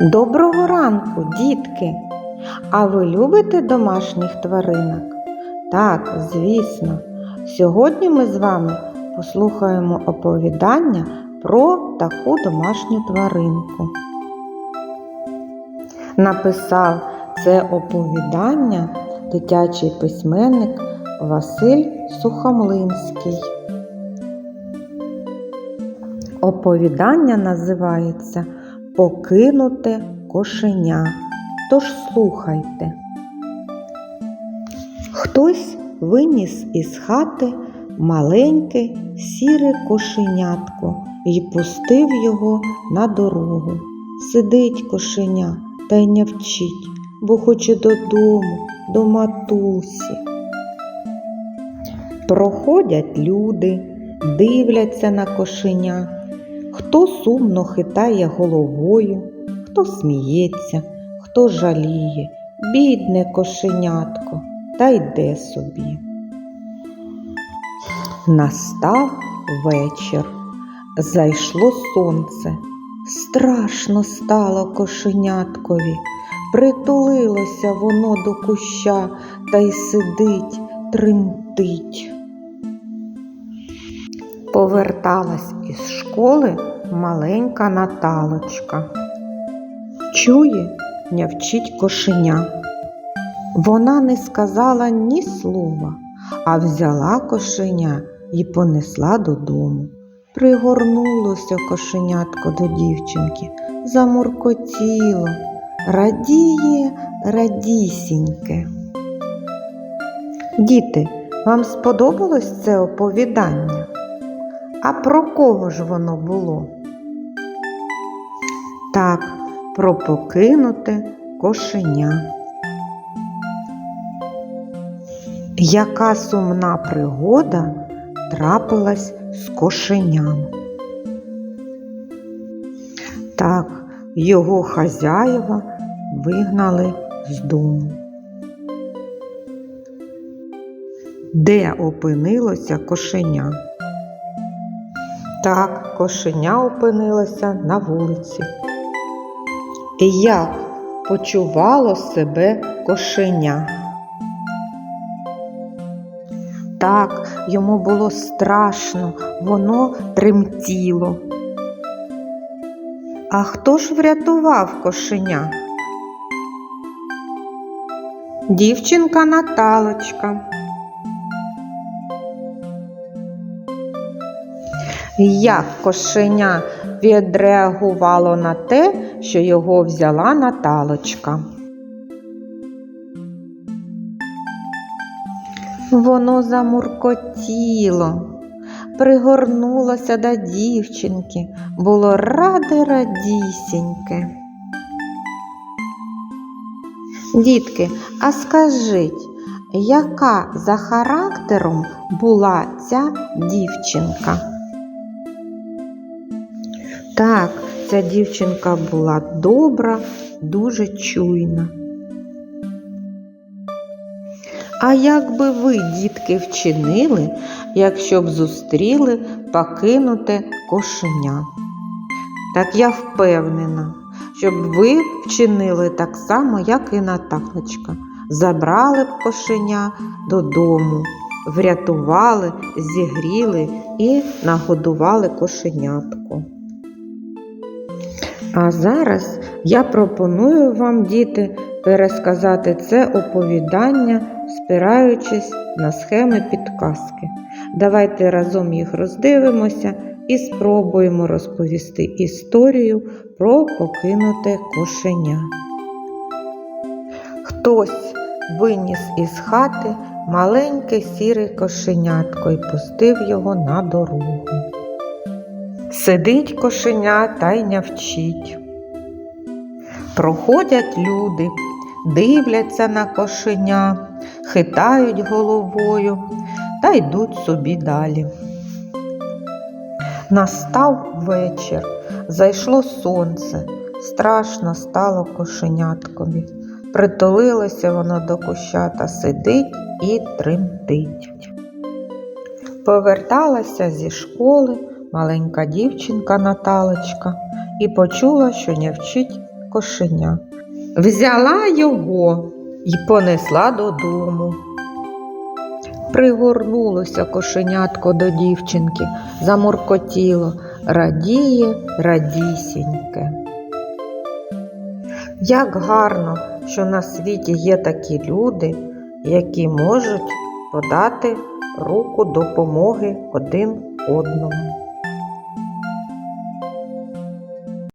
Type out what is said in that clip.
Доброго ранку, дітки! А ви любите домашніх тваринок? Так, звісно. Сьогодні ми з вами послухаємо оповідання про таку домашню тваринку. Написав це оповідання дитячий письменник Василь Сухомлинський. Оповідання називається Покинуте кошеня. Тож слухайте. Хтось виніс із хати маленьке сіре кошенятко і пустив його на дорогу. Сидить кошеня та й нявчить, бо хоче додому, до матусі. Проходять люди, дивляться на кошеня. Хто сумно хитає головою, хто сміється, хто жаліє, бідне кошенятко, та йде собі. Настав вечір, зайшло сонце, страшно стало кошеняткові, притулилося воно до куща та й сидить, тремтить. Поверталась із школи маленька Наталочка. Чує, нявчить кошеня. Вона не сказала ні слова, а взяла кошеня і понесла додому. Пригорнулося кошенятко до дівчинки, замуркотіло, радіє радісіньке. Діти, вам сподобалось це оповідання? А про кого ж воно було? Так, про покинуте кошеня. Яка сумна пригода трапилась з кошеням? Так, його хазяєва вигнали з дому. Де опинилося кошеня? Так, кошеня опинилося на вулиці. І як почувало себе кошеня? Так, йому було страшно, воно тремтіло. А хто ж врятував кошеня? Дівчинка Наталочка. Як кошеня відреагувало на те, що його взяла Наталочка? Воно замуркотіло, пригорнулося до дівчинки, було раде радісіньке. Дітки, а скажіть, яка за характером була ця дівчинка? Так, ця дівчинка була добра, дуже чуйна. А як би ви, дітки, вчинили, якщо б зустріли покинуте кошеня? Так я впевнена, щоб ви вчинили так само, як і Наталочка. Забрали б кошеня додому, врятували, зігріли і нагодували кошенятку. А зараз я пропоную вам, діти, пересказати це оповідання, спираючись на схеми підказки. Давайте разом їх роздивимося і спробуємо розповісти історію про покинуте кошеня. Хтось виніс із хати маленьке сіре кошенятко і пустив його на дорогу. Сидить кошеня та й нявчить. Проходять люди, дивляться на кошеня, хитають головою та йдуть собі далі. Настав вечір, зайшло сонце, страшно стало кошеняткові. Притулилося воно до куща та сидить і тремтить. Поверталася зі школи маленька дівчинка Наталочка і почула, що нявчить кошеня. Взяла його і понесла додому. Пригорнулося кошенятко до дівчинки, замуркотіло, радіє, радісіньке. Як гарно, що на світі є такі люди, які можуть подати руку допомоги один одному.